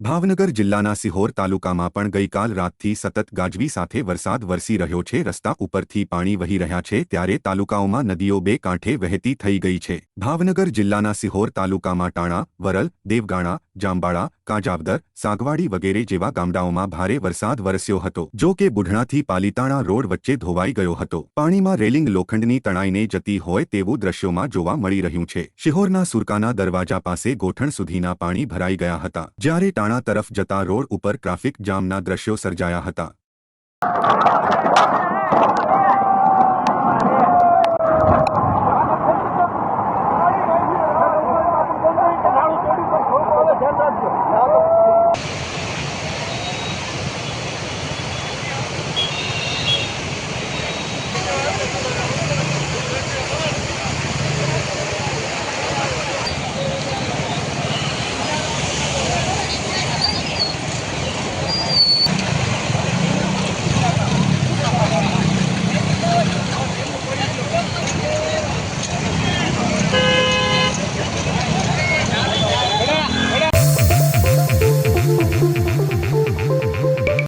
ભાવનગર જિલ્લાના સિહોર તાલુકામાં પણ ગઈકાલ રાતથી સતત ગાજવી સાથે વરસાદ વરસી રહ્યો છે. રસ્તા ઉપરથી પાણી વહી રહ્યા છે ત્યારે તાલુકાઓમાં નદીઓ બે કાંઠે વહેતી થઈ ગઈ છે. ભાવનગર જિલ્લાના સિહોર તાલુકામાં ટાણા, વરલ, દેવગાણા જાંબાળા, કાંજાવદર, સાગવાડી વગેરે જેવા ગામડાઓમાં ભારે વરસાદ વરસ્યો હતો, જો કે બુઢણાથી પાલીતાણા રોડ વચ્ચે ધોવાઈ ગયો હતો. પાણીમાં રેલિંગ લોખંડની તણાઈને જતી હોય તેવું દ્રશ્યોમાં જોવા મળી રહ્યું છે. શિહોરના સુરકાના દરવાજા પાસે ગોઠણ સુધીના પાણી ભરાઈ ગયા હતા, જ્યારે ટાણા તરફ જતા રોડ ઉપર ટ્રાફિક જામના દ્રશ્યો સર્જાયા હતા. What does it?